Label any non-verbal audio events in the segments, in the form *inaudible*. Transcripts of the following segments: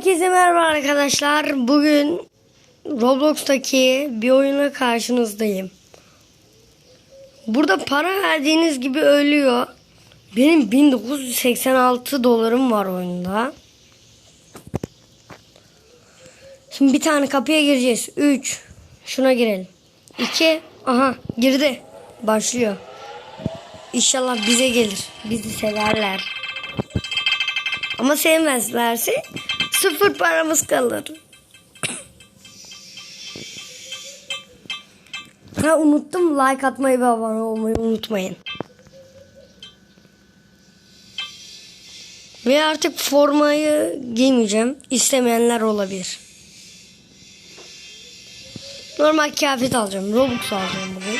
Herkese merhaba arkadaşlar. Bugün Roblox'taki bir oyuna karşınızdayım. Burada para verdiğiniz gibi ölüyor. Benim 1986 dolarım var oyunda. Şimdi bir tane kapıya gireceğiz. 3. Şuna girelim. 2. Aha girdi. Başlıyor. İnşallah bize gelir. Bizi severler. Ama sevmezlerse sıfır paramız kalır. Ha unuttum like atmayı ve abone olmayı unutmayın. Ve artık formayı giymeyeceğim. İstemeyenler olabilir. Normal kıyafet alacağım. Robux alacağım bugün.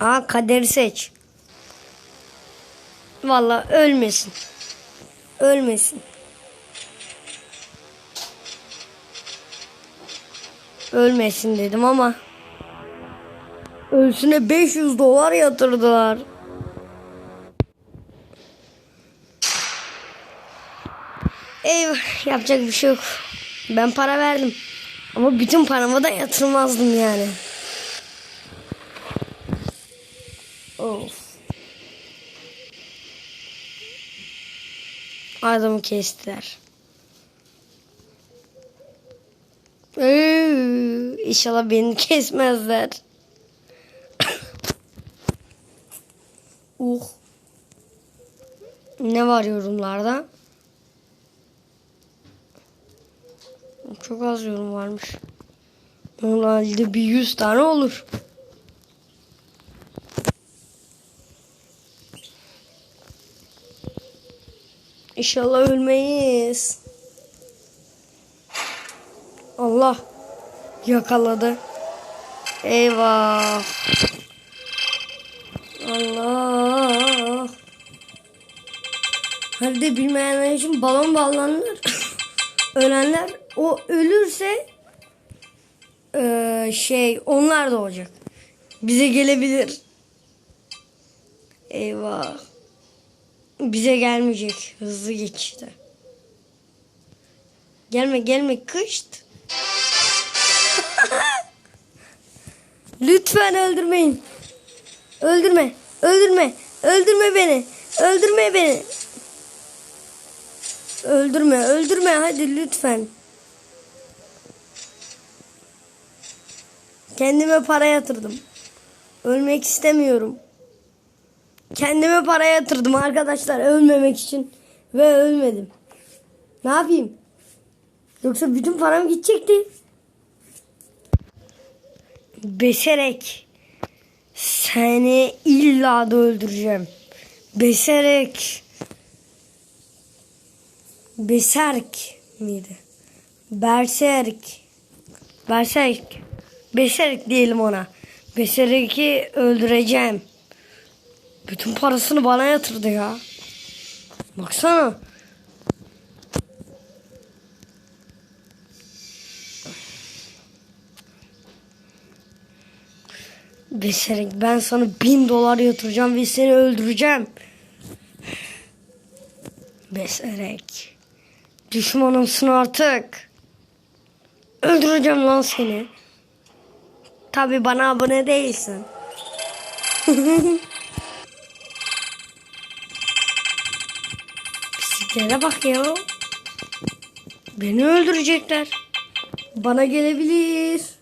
Aa kaderi seç. Valla ölmesin. Ölmesin. Ölmesin dedim ama ölsüne 500 dolar yatırdılar. Eyvah yapacak bir şey yok. Ben para verdim. Ama bütün paramı da yatırmazdım yani. Of. Adamı kestiler. Ee, İnşallah beni *laughs* kesmezler. uh. Ne var yorumlarda? Çok az yorum varmış. Normalde bir yüz tane olur. İnşallah ölmeyiz. Allah yakaladı. Eyvah. Allah. Hadi bilmeyenler için balon ballanır. *coughs* Ölenler o ölürse eee, şey onlar da olacak. Bize gelebilir. Eyvah. Bize gelmeyecek. Hızlı geçti. Gelme gelme kışt. Lütfen öldürmeyin. Öldürme. Öldürme. Öldürme beni. Öldürme beni. Öldürme. Öldürme hadi lütfen. Kendime para yatırdım. Ölmek istemiyorum. Kendime para yatırdım arkadaşlar ölmemek için ve ölmedim. Ne yapayım? Yoksa bütün param gidecekti. Beserek seni illa da öldüreceğim. Beserek Beserk miydi? Berserk Berserk Beserk diyelim ona. Beserek'i öldüreceğim. Bütün parasını bana yatırdı ya. Baksana. Beşerek ben sana bin dolar yatıracağım ve seni öldüreceğim. Beşerek. Düşmanımsın artık. Öldüreceğim lan seni. Tabi bana abone değilsin. *laughs* Pisliklere bak ya. Beni öldürecekler. Bana gelebilir.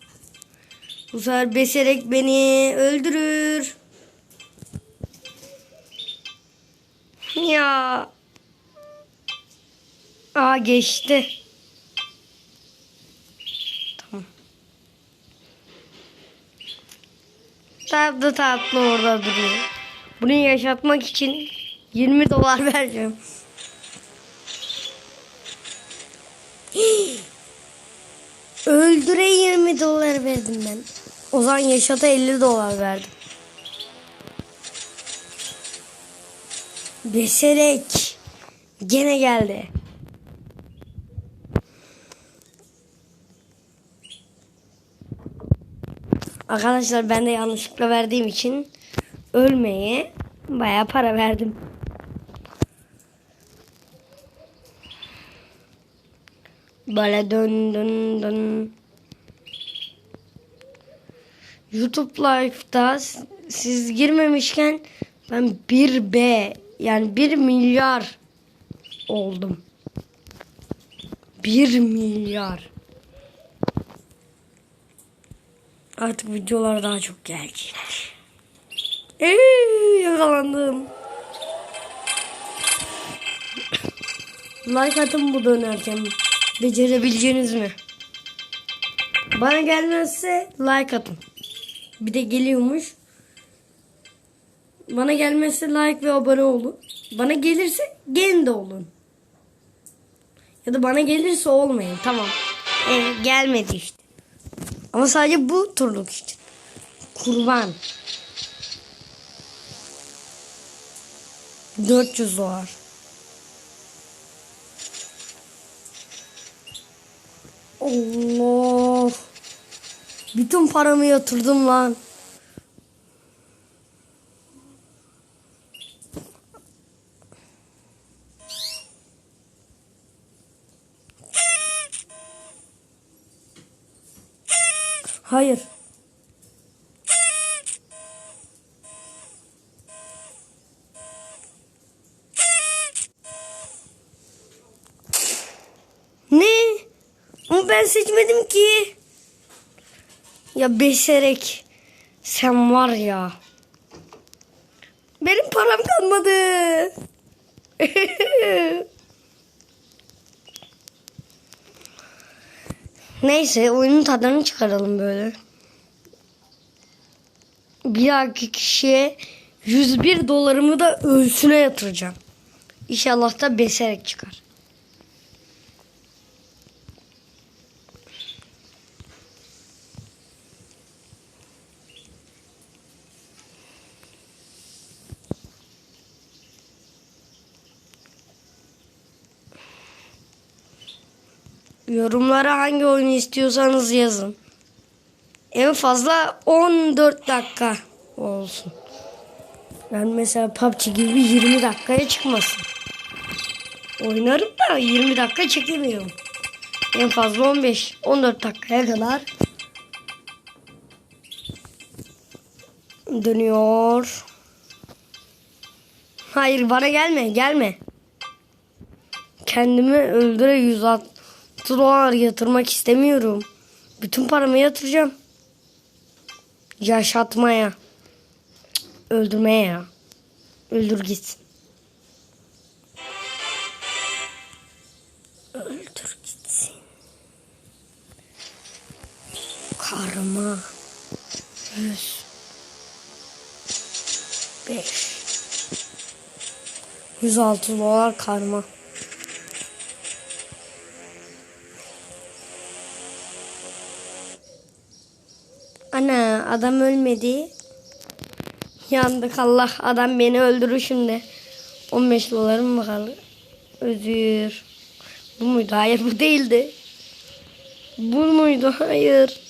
Bu sefer beserek beni öldürür. Ya. Aa geçti. Tamam. Tatlı tatlı orada duruyor. Bunu yaşatmak için 20 dolar vereceğim. Öldüre 20 dolar verdim ben. O zaman Yaşat'a 50 dolar verdim. Beserek. Gene geldi. Arkadaşlar ben de yanlışlıkla verdiğim için ölmeye bayağı para verdim. Böyle dön dön dön. YouTube Live'da siz girmemişken ben 1B yani 1 milyar oldum. 1 milyar. Artık videolar daha çok gelecek. Eee yakalandım. Like atın bu dönerken. Becerebileceğiniz mi? Bana gelmezse like atın. Bir de geliyormuş. Bana gelmezse like ve abone olun. Bana gelirse gelin de olun. Ya da bana gelirse olmayın. Tamam. Ee, gelmedi işte. Ama sadece bu turluk için. Kurban. 400 dolar. Allah. Bütün paramı yatırdım lan. Hayır. Ne? Ama ben seçmedim ki. Ya beşerek. Sen var ya. Benim param kalmadı. *laughs* Neyse oyunun tadını çıkaralım böyle. Bir dahaki kişiye 101 dolarımı da ölsüne yatıracağım. İnşallah da beserek çıkar. Yorumlara hangi oyunu istiyorsanız yazın. En fazla 14 dakika olsun. Ben mesela PUBG gibi 20 dakikaya çıkmasın. Oynarım da 20 dakika çekemiyorum. En fazla 15 14 dakikaya kadar dönüyor. Hayır bana gelme gelme. Kendimi öldüre 106 dolar yatırmak istemiyorum. Bütün paramı yatıracağım. Yaşatmaya. Öldürmeye ya. Öldür gitsin. Öldür gitsin. Karma. Yüz. Beş. 106 dolar karma. Adam ölmedi. Yandık Allah adam beni öldürür şimdi. 15 dolarım mı kaldı? Özür. Bu muydu? Hayır bu değildi. Bu muydu? Hayır.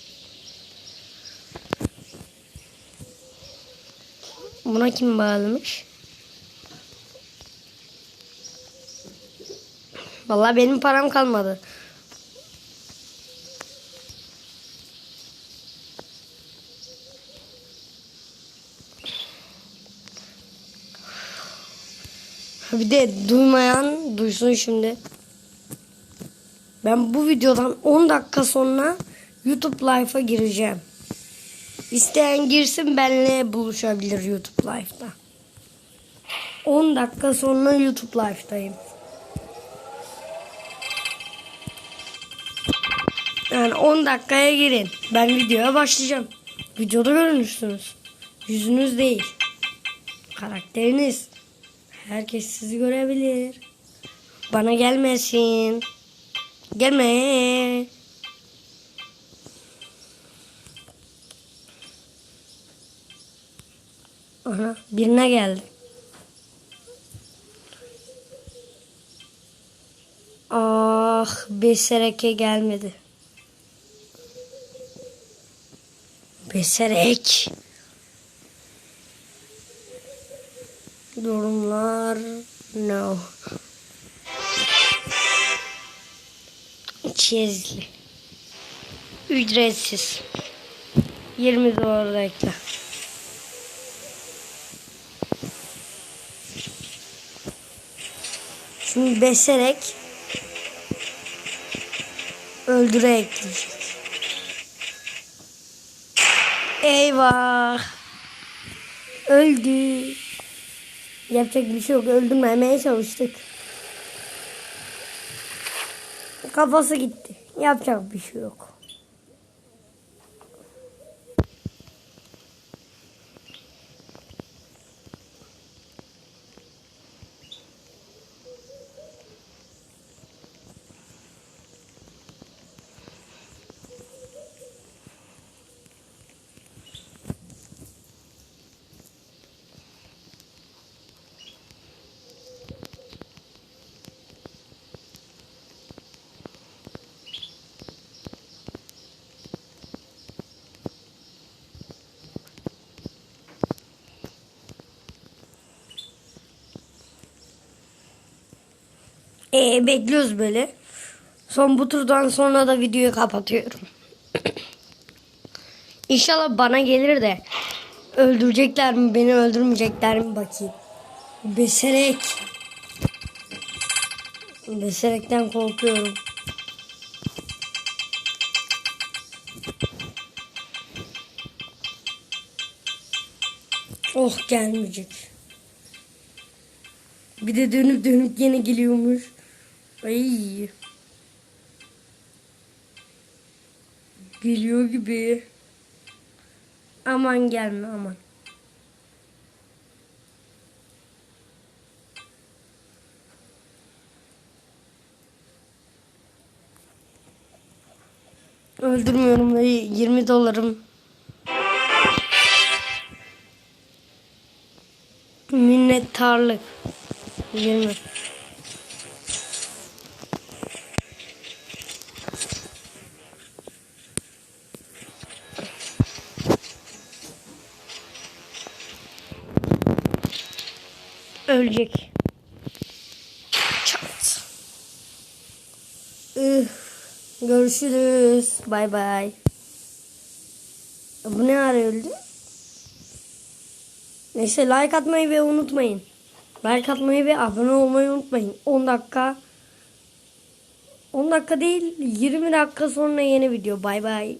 Buna kim bağlamış? Vallahi benim param kalmadı. Bir de duymayan duysun şimdi. Ben bu videodan 10 dakika sonra YouTube Live'a gireceğim. İsteyen girsin benimle buluşabilir YouTube Live'da. 10 dakika sonra YouTube Live'dayım. Yani 10 dakikaya girin. Ben videoya başlayacağım. Videoda görünürsünüz. Yüzünüz değil. Karakteriniz. Herkes sizi görebilir. Bana gelmesin. Gelme. Aha birine geldi. Ah Besereke gelmedi. Beserek. Durumlar no. Çizli. Ücretsiz. 20 dolar da ekle. Şimdi beserek öldüre ekleyecek. Eyvah. Öldü. Yapacak bir şey yok. Öldürmemeye çalıştık. Kafası gitti. Yapacak bir şey yok. Ee, bekliyoruz böyle. Son bu turdan sonra da videoyu kapatıyorum. *coughs* İnşallah bana gelir de öldürecekler mi beni öldürmeyecekler mi bakayım. Beserek. Beserekten korkuyorum. Oh gelmeyecek. Bir de dönüp dönüp yine geliyormuş. Ay. Geliyor gibi. Aman gelme aman. Öldürmüyorum da 20 dolarım. Minnettarlık. 20. Ölecek. Çat. Üf. Görüşürüz. Bay bay. Bu ne ara öldü? Neyse like atmayı ve unutmayın. Like atmayı ve abone olmayı unutmayın. 10 dakika 10 dakika değil 20 dakika sonra yeni video. Bay bay.